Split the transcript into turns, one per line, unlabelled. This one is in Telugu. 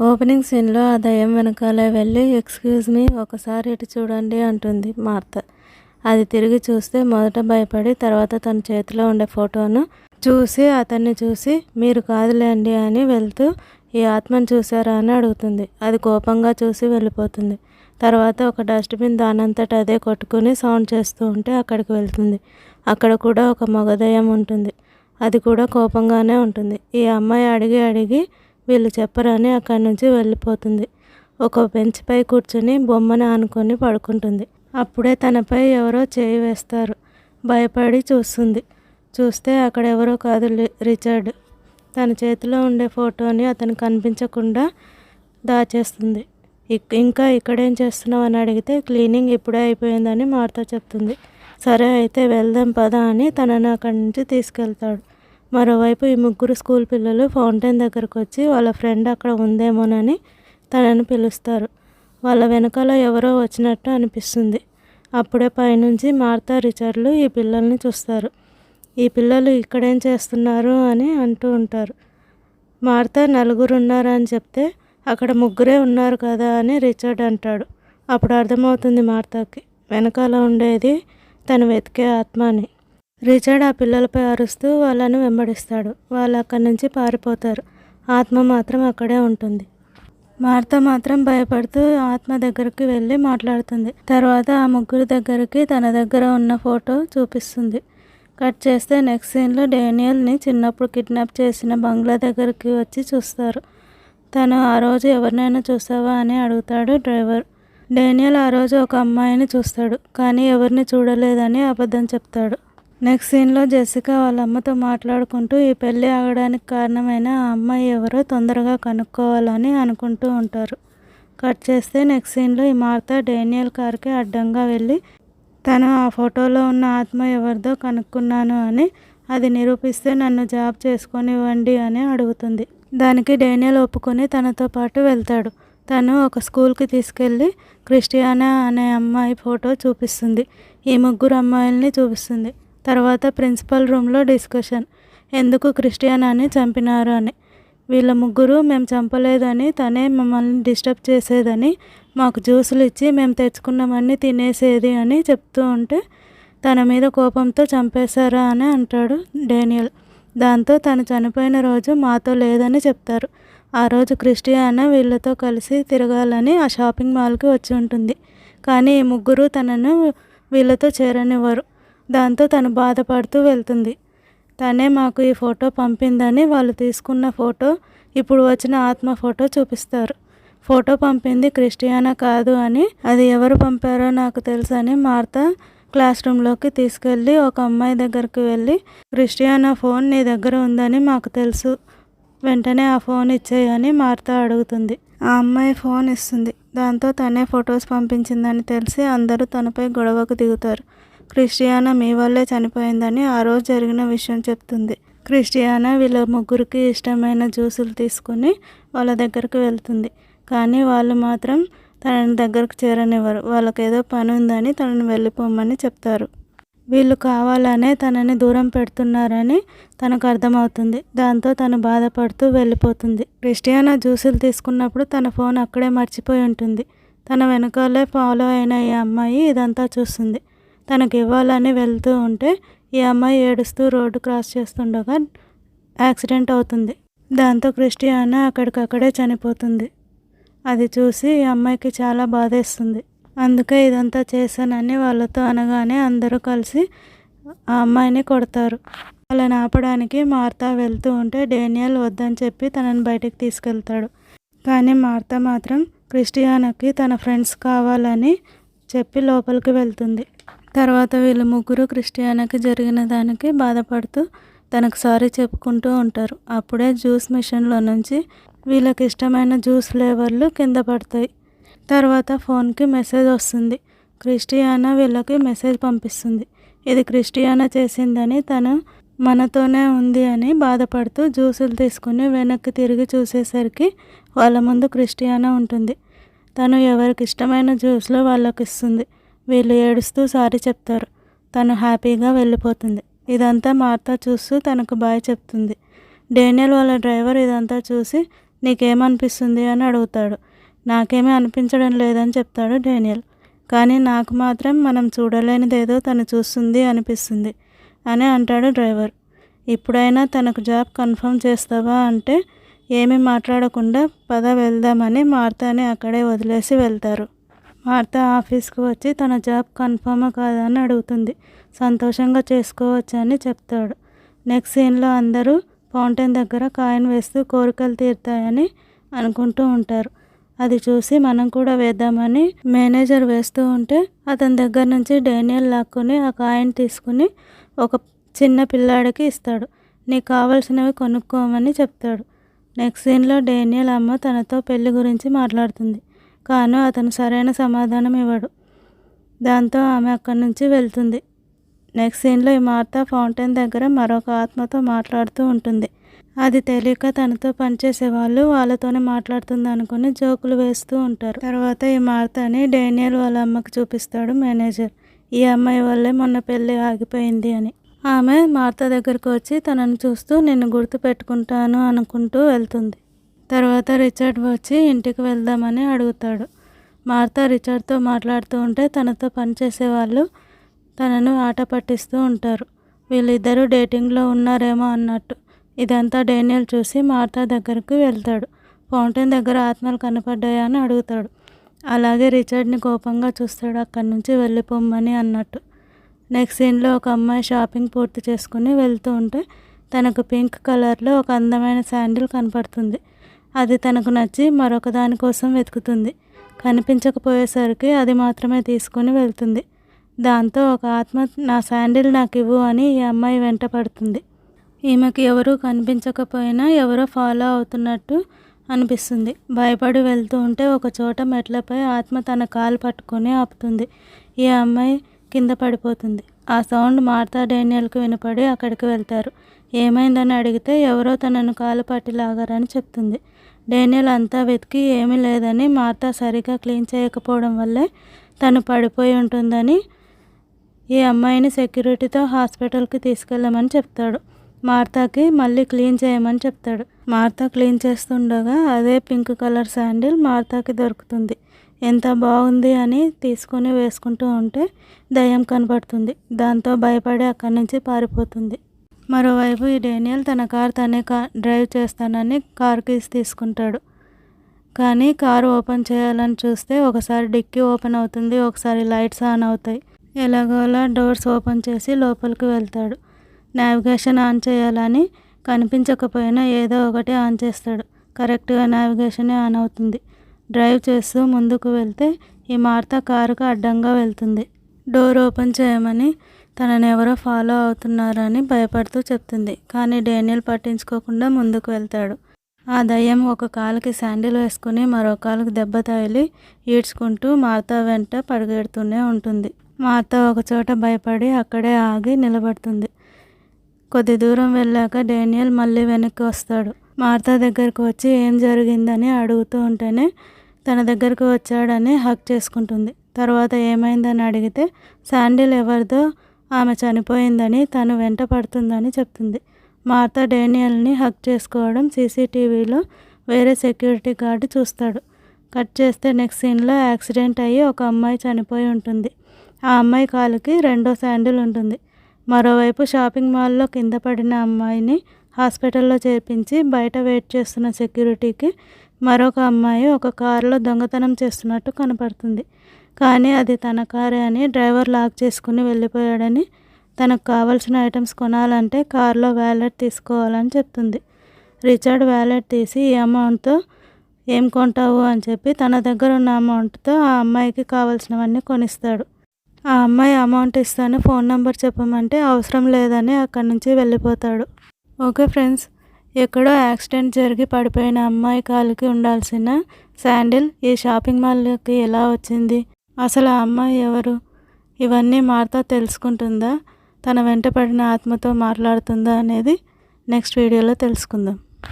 ఓపెనింగ్ సీన్లో ఆ దయ్యం వెనకాలే వెళ్ళి ఎక్స్క్యూజ్ మీ ఒకసారి ఇటు చూడండి అంటుంది మార్త. అది తిరిగి చూస్తే మొదట భయపడి తర్వాత తన చేతిలో ఉండే ఫోటోను చూసి అతన్ని చూసి మీరు కాదులేండి అని వెళ్తూ ఈ ఆత్మను చూసారా అని అడుగుతుంది. అది కోపంగా చూసి వెళ్ళిపోతుంది. తర్వాత ఒక డస్ట్బిన్ దానంతట అదే కొట్టుకుని సౌండ్ చేస్తూ ఉంటే అక్కడికి వెళ్తుంది. అక్కడ కూడా ఒక మగదయం ఉంటుంది. అది కూడా కోపంగానే ఉంటుంది. ఈ అమ్మాయి అడిగి అడిగి వీళ్ళు చెప్పరని అక్కడి నుంచి వెళ్ళిపోతుంది. ఒక బెంచ్పై కూర్చొని బొమ్మను ఆనుకొని పడుకుంటుంది. అప్పుడే తనపై ఎవరో చేయి వేస్తారు. భయపడి చూస్తుంది. చూస్తే అక్కడ ఎవరో కాదు రిచర్డ్. తన చేతిలో ఉండే ఫోటోని అతను కనిపించకుండా దాచేస్తుంది. ఇక్- ఇంకా ఇక్కడేం చేస్తున్నావు అని అడిగితే క్లీనింగ్ ఇప్పుడే అయిపోయిందని మార్తా చెప్తుంది. సరే అయితే వెళ్దాం పదా అని తనని అక్కడి నుంచి తీసుకెళ్తాడు. మరోవైపు ఈ ముగ్గురు స్కూల్ పిల్లలు ఫౌంటైన్ దగ్గరకు వచ్చి వాళ్ళ ఫ్రెండ్ అక్కడ ఉందేమోనని తనని పిలుస్తారు. వాళ్ళ వెనకాల ఎవరో వచ్చినట్టు అనిపిస్తుంది. అప్పుడే పైనుంచి మార్తా రిచర్డ్లు ఈ పిల్లల్ని చూస్తారు. ఈ పిల్లలు ఇక్కడేం చేస్తున్నారు అని అంటూ ఉంటారు. మార్తా నలుగురు ఉన్నారు అని చెప్తే అక్కడ ముగ్గురే ఉన్నారు కదా అని రిచర్డ్ అంటాడు. అప్పుడు అర్థమవుతుంది మార్తాకి. వెనకాల ఉండేది తను వెతికే ఆత్మ అని రిచర్డ్ ఆ పిల్లలపై అరుస్తూ వాళ్ళను వెంబడిస్తాడు. వాళ్ళు అక్కడి నుంచి పారిపోతారు. ఆత్మ మాత్రం అక్కడే ఉంటుంది. మార్త మాత్రం భయపడుతూ ఆత్మ దగ్గరికి వెళ్ళి మాట్లాడుతుంది. తర్వాత ఆ ముగ్గురు దగ్గరికి తన దగ్గర ఉన్న ఫోటో చూపిస్తుంది. కట్ చేస్తే నెక్స్ట్ సీన్లో డేనియల్ని చిన్నప్పుడు కిడ్నాప్ చేసిన బంగ్లా దగ్గరికి వచ్చి చూస్తారు. తను ఆ రోజు ఎవరినైనా చూసావా అని అడుగుతాడు డ్రైవర్. డేనియల్ ఆ రోజు ఒక అమ్మాయిని చూస్తాడు. కానీ ఎవరిని చూడలేదని అబద్ధం చెప్తాడు. నెక్స్ట్ సీన్లో జెసికా వాళ్ళ అమ్మతో మాట్లాడుకుంటూ ఈ పెళ్ళి ఆగడానికి కారణమైన ఆ అమ్మాయి ఎవరో తొందరగా కనుక్కోవాలని అనుకుంటూ ఉంటారు. కట్ చేస్తే నెక్స్ట్ సీన్లో ఈ మార్త డేనియల్ కార్కి అడ్డంగా వెళ్ళి తను ఆ ఫోటోలో ఉన్న ఆత్మ ఎవరిదో కనుక్కున్నాను అని అది నిరూపిస్తే నన్ను జాబ్ చేసుకొనివ్వండి అని అడుగుతుంది. దానికి డేనియల్ ఒప్పుకొని తనతో పాటు వెళ్తాడు. తను ఒక స్కూల్కి తీసుకెళ్ళి క్రిస్టియానా అనే అమ్మాయి ఫోటో చూపిస్తుంది. ఈ ముగ్గురు అమ్మాయిల్ని చూపిస్తుంది. తర్వాత ప్రిన్సిపల్ రూమ్లో డిస్కషన్. ఎందుకు క్రిస్టియానాని చంపినారు? అని. వీళ్ళ ముగ్గురు మేము చంపలేదని తనే మమ్మల్ని డిస్టర్బ్ చేసేదని మాకు జ్యూసులు ఇచ్చి మేము తెచ్చుకున్నవన్నీ తినేసేది అని చెప్తూ ఉంటే తన మీద కోపంతో చంపేశారా? అని అంటాడు డేనియల్. దాంతో తను చనిపోయిన రోజు మాతో లేదని చెప్తారు. ఆ రోజు క్రిస్టియానా వీళ్ళతో కలిసి తిరగాలని ఆ షాపింగ్ మాల్కి వచ్చి ఉంటుంది. కానీ ఈ ముగ్గురు తనను వీళ్ళతో చేరనివ్వరు. దాంతో తను బాధపడుతూ వెళ్తుంది. తనే మాకు ఈ ఫోటో పంపిందని వాళ్ళు తీసుకున్న ఫోటో ఇప్పుడు వచ్చిన ఆత్మ ఫోటో చూపిస్తారు. ఫోటో పంపింది క్రిస్టియానా కాదు అని అది ఎవరు పంపారో నాకు తెలుసు అని మార్తా క్లాస్ రూమ్లోకి తీసుకెళ్ళి ఒక అమ్మాయి దగ్గరికి వెళ్ళి క్రిస్టియానా ఫోన్ నీ దగ్గర ఉందని మాకు తెలుసు. వెంటనే ఆ ఫోన్ ఇచ్చేయని మార్తా అడుగుతుంది. ఆ అమ్మాయి ఫోన్ ఇస్తుంది. దాంతో తనే ఫొటోస్ పంపించిందని తెలిసి అందరూ తనపై గొడవకు దిగుతారు. క్రిస్టియానా మీ వల్లే చనిపోయిందని ఆ రోజు జరిగిన విషయం చెప్తుంది. క్రిస్టియానా వీళ్ళ ముగ్గురికి ఇష్టమైన జ్యూసులు తీసుకుని వాళ్ళ దగ్గరికి వెళ్తుంది. కానీ వాళ్ళు మాత్రం తనని దగ్గరకు చేరనివ్వరు. వాళ్ళకి ఏదో పని ఉందని తనని వెళ్ళిపోమని చెప్తారు. వీళ్ళు కావాలనే తనని దూరం పెడుతున్నారని తనకు అర్థమవుతుంది. దాంతో తను బాధపడుతూ వెళ్ళిపోతుంది. క్రిస్టియానా జ్యూసులు తీసుకున్నప్పుడు తన ఫోన్ అక్కడే మర్చిపోయి ఉంటుంది. తన వెనకాలే ఫాలో అయిన ఈ అమ్మాయి ఇదంతా చూస్తుంది. తనకి ఇవ్వాలని వెళ్తూ ఉంటే ఈ అమ్మాయి ఏడుస్తూ రోడ్డు క్రాస్ చేస్తుండగా యాక్సిడెంట్ అవుతుంది. దాంతో క్రిస్టియానా అక్కడికక్కడే చనిపోతుంది. అది చూసి ఈ అమ్మాయికి చాలా బాధేస్తుంది. అందుకే ఇదంతా చేశానని వాళ్ళతో అనగానే అందరూ కలిసి ఆ అమ్మాయిని కొడతారు. వాళ్ళని ఆపడానికి మార్తా వెళ్తూ ఉంటే డేనియల్ వద్దని చెప్పి తనని బయటికి తీసుకెళ్తాడు. కానీ మార్తా మాత్రం క్రిస్టియానాకి తన ఫ్రెండ్స్ కావాలని చెప్పి లోపలికి వెళ్తుంది. తర్వాత వీళ్ళు ముగ్గురు క్రిస్టియానాకి జరిగిన దానికి బాధపడుతూ తనకు సారీ చెప్పుకుంటూ ఉంటారు. అప్పుడే జ్యూస్ మిషన్లో నుంచి వీళ్ళకి ఇష్టమైన జ్యూస్ ఫ్లేవర్లు కింద పడతాయి. తర్వాత ఫోన్కి మెసేజ్ వస్తుంది. క్రిస్టియానా వీళ్ళకి మెసేజ్ పంపిస్తుంది. ఇది క్రిస్టియానా చేసిందని తను మనతోనే ఉంది అని బాధపడుతూ జ్యూసులు తీసుకుని వెనక్కి తిరిగి చూసేసరికి వాళ్ళ ముందు క్రిస్టియానా ఉంటుంది. తను ఎవరికి ఇష్టమైన జ్యూస్లో వాళ్ళకి ఇస్తుంది వీళ్ళు ఏడుస్తూ సారీ చెప్తారు. తను హ్యాపీగా వెళ్ళిపోతుంది. ఇదంతా మార్తా చూస్తూ తనకు బాయ్ చెప్తుంది. డేనియల్ వాళ్ళ డ్రైవర్ ఇదంతా చూసి నీకేమనిపిస్తుంది? అని అడుగుతాడు. నాకేమీ అనిపించడం లేదని చెప్తాడు డేనియల్. కానీ నాకు మాత్రం మనం చూడలేనిదేదో తను చూస్తుంది అనిపిస్తుంది అని అంటాడు డ్రైవర్. ఇప్పుడైనా తనకు జాబ్ కన్ఫర్మ్ చేస్తావా అంటే ఏమీ మాట్లాడకుండా పద వెళ్దామని మార్తాని అక్కడే వదిలేసి వెళ్తారు. మార్త ఆఫీస్కి వచ్చి తన జాబ్ కన్ఫర్మా కాదని అడుగుతుంది. సంతోషంగా చేసుకోవచ్చని చెప్తాడు. నెక్స్ట్ సీన్లో అందరూ ఫౌంటైన్ దగ్గర కాయిన్ వేస్తూ కోరికలు తీరుతాయని అనుకుంటూ ఉంటారు. అది చూసి మనం కూడా వేద్దామని మేనేజర్ వేస్తూ ఉంటే అతని దగ్గర నుంచి డేనియల్ లాక్కుని ఆ కాయిన్ తీసుకుని ఒక చిన్న పిల్లాడికి ఇస్తాడు. నీకు కావలసినవి కొనుక్కోమని చెప్తాడు. నెక్స్ట్ సీన్లో డేనియల్ అమ్మ తనతో పెళ్ళి గురించి మాట్లాడుతుంది. కాను అతను సరైన సమాధానం ఇవ్వడు. దాంతో ఆమె అక్కడి నుంచి వెళ్తుంది. నెక్స్ట్ సీన్లో ఈ మార్త ఫౌంటైన్ దగ్గర మరొక ఆత్మతో మాట్లాడుతూ ఉంటుంది. అది తెలియక తనతో పనిచేసే వాళ్ళు వాళ్ళతోనే మాట్లాడుతుంది అనుకుని జోకులు వేస్తూ ఉంటారు. తర్వాత ఈ మార్తని డేనియల్ వాళ్ళ అమ్మకి చూపిస్తాడు మేనేజర్. ఈ అమ్మాయి వల్లే మొన్న పెళ్ళి ఆగిపోయింది అని. ఆమె మార్త దగ్గరకు వచ్చి తనను చూస్తూ నిన్ను గుర్తు పెట్టుకుంటాను అనుకుంటూ వెళ్తుంది. తర్వాత రిచర్డ్ వచ్చి ఇంటికి వెళ్దామని అడుగుతాడు. మార్తా రిచర్డ్తో మాట్లాడుతూ ఉంటే తనతో పనిచేసే వాళ్ళు తనను ఆట పట్టిస్తూ ఉంటారు. వీళ్ళిద్దరూ డేటింగ్లో ఉన్నారేమో అన్నట్టు. ఇదంతా డేనియల్ చూసి మార్తా దగ్గరకు వెళ్తాడు. ఫౌంటైన్ దగ్గర ఆత్మలు కనపడ్డాయా అని అడుగుతాడు. అలాగే రిచర్డ్ని కోపంగా చూస్తాడు. అక్కడి నుంచి వెళ్ళిపోమ్మని అన్నట్టు. నెక్స్ట్ సీన్లో ఒక అమ్మాయి షాపింగ్ పూర్తి చేసుకుని వెళ్తూ ఉంటే తనకు పింక్ కలర్లో ఒక అందమైన శాండిల్ కనపడుతుంది. అది తనకు నచ్చి మరొక దానికోసం వెతుకుతుంది. కనిపించకపోయేసరికి అది మాత్రమే తీసుకుని వెళ్తుంది. దాంతో ఒక ఆత్మ నా శాండిల్ నాకు ఇవ్వు అని ఈ అమ్మాయి వెంట పడుతుంది. ఈమెకి ఎవరూ కనిపించకపోయినా ఎవరో ఫాలో అవుతున్నట్టు అనిపిస్తుంది. భయపడి వెళ్తూ ఉంటే ఒక చోట మెట్లపై ఆత్మ తన కాలు పట్టుకొని ఆపుతుంది. ఈ అమ్మాయి కింద పడిపోతుంది. ఆ సౌండ్ మార్తా డేనియల్కి వినపడి అక్కడికి వెళ్తారు. ఏమైందని అడిగితే ఎవరో తనను కాలు పట్టి లాగారని చెప్తుంది. డేనియల్ అంతా వెతికి ఏమీ లేదని మార్తా సరిగా క్లీన్ చేయకపోవడం వల్లే తను పడిపోయి ఉంటుందని ఈ అమ్మాయిని సెక్యూరిటీతో హాస్పిటల్కి తీసుకెళ్ళమని చెప్తాడు. మార్తాకి మళ్ళీ క్లీన్ చేయమని చెప్తాడు. మార్తా క్లీన్ చేస్తుండగా అదే పింక్ కలర్ శాండిల్ మార్తాకి దొరుకుతుంది. ఎంత బాగుంది అని తీసుకొని వేసుకుంటూ ఉంటే దయ్యం కనబడుతుంది. దాంతో భయపడి అక్కడి నుంచి పారిపోతుంది. మరోవైపు ఈ డేనియల్ తన కార్ తనే కా డ్రైవ్ చేస్తానని కార్ కీస్ తీసుకుంటాడు. కానీ కారు ఓపెన్ చేయాలని చూస్తే ఒకసారి డిక్కీ ఓపెన్ అవుతుంది ఒకసారి లైట్స్ ఆన్ అవుతాయి. ఎలాగోలా డోర్స్ ఓపెన్ చేసి లోపలికి వెళ్తాడు. నావిగేషన్ ఆన్ చేయాలని కనిపించకపోయినా ఏదో ఒకటి ఆన్ చేస్తాడు. కరెక్ట్గా నావిగేషనే ఆన్ అవుతుంది. డ్రైవ్ చేస్తూ ముందుకు వెళ్తే ఈ మార్త కారుకు అడ్డంగా వెళ్తుంది. డోర్ ఓపెన్ చేయమని తనని ఎవరో ఫాలో అవుతున్నారని భయపడుతూ చెప్తుంది. కానీ డేనియల్ పట్టించుకోకుండా ముందుకు వెళ్తాడు. ఆ దయ్యం ఒక కాలుకి శాండిల్ వేసుకుని మరో కాలుకి దెబ్బ తగిలి ఈడ్చుకుంటూ మార్తా వెంట పరిగెడుతూనే ఉంటుంది. మార్తా ఒకచోట భయపడి అక్కడే ఆగి నిలబడుతుంది. కొద్ది దూరం వెళ్ళాక డేనియల్ మళ్ళీ వెనక్కి వస్తాడు. మార్తా దగ్గరకు వచ్చి ఏం జరిగిందని అడుగుతూ ఉంటేనే తన దగ్గరకు వచ్చాడని హక్ చేసుకుంటుంది. తర్వాత ఏమైందని అడిగితే శాండిల్ ఎవరిదో ఆమె చనిపోయిందని తను వెంట పడుతుందని చెప్తుంది. మార్తా డేనియల్ని హక్ చేసుకోవడం సీసీటీవీలో వేరే సెక్యూరిటీ గార్డు చూస్తాడు. కట్ చేస్తే నెక్స్ట్ సీన్లో యాక్సిడెంట్ అయ్యి ఒక అమ్మాయి చనిపోయి ఉంటుంది. ఆ అమ్మాయి కాలుకి రెండో శాండిల్ ఉంటుంది. మరోవైపు షాపింగ్ మాల్లో కింద పడిన అమ్మాయిని హాస్పిటల్లో చేర్పించి బయట వెయిట్ చేస్తున్న సెక్యూరిటీకి మరొక అమ్మాయి ఒక కారులో దొంగతనం చేస్తున్నట్టు కనపడుతుంది. కానీ అది తన కారే అని డ్రైవర్ లాక్ చేసుకుని వెళ్ళిపోయాడని తనకు కావాల్సిన ఐటమ్స్ కొనాలంటే కారులో వ్యాలెట్ తీసుకోవాలని చెప్తుంది. రిచర్డ్ వ్యాలెట్ తీసి ఈ అమౌంట్తో ఏం కొంటావు అని చెప్పి తన దగ్గర ఉన్న అమౌంట్తో ఆ అమ్మాయికి కావాల్సినవన్నీ కొనిస్తాడు. ఆ అమ్మాయి అమౌంట్ ఇస్తాను ఫోన్ నెంబర్ చెప్పమంటే అవసరం లేదని అక్కడి నుంచి వెళ్ళిపోతాడు. ఓకే ఫ్రెండ్స్ ఎక్కడో యాక్సిడెంట్ జరిగి పడిపోయిన అమ్మాయి కాలుకి ఉండాల్సిన శాండిల్ ఈ షాపింగ్ మాల్కి ఎలా వచ్చింది? అసలు ఆ అమ్మాయి ఎవరు? ఇవన్నీ మార్తా తెలుసుకుంటుందా? తన వెంట పడిన ఆత్మతో మాట్లాడుతుందా అనేది నెక్స్ట్ వీడియోలో తెలుసుకుందాం.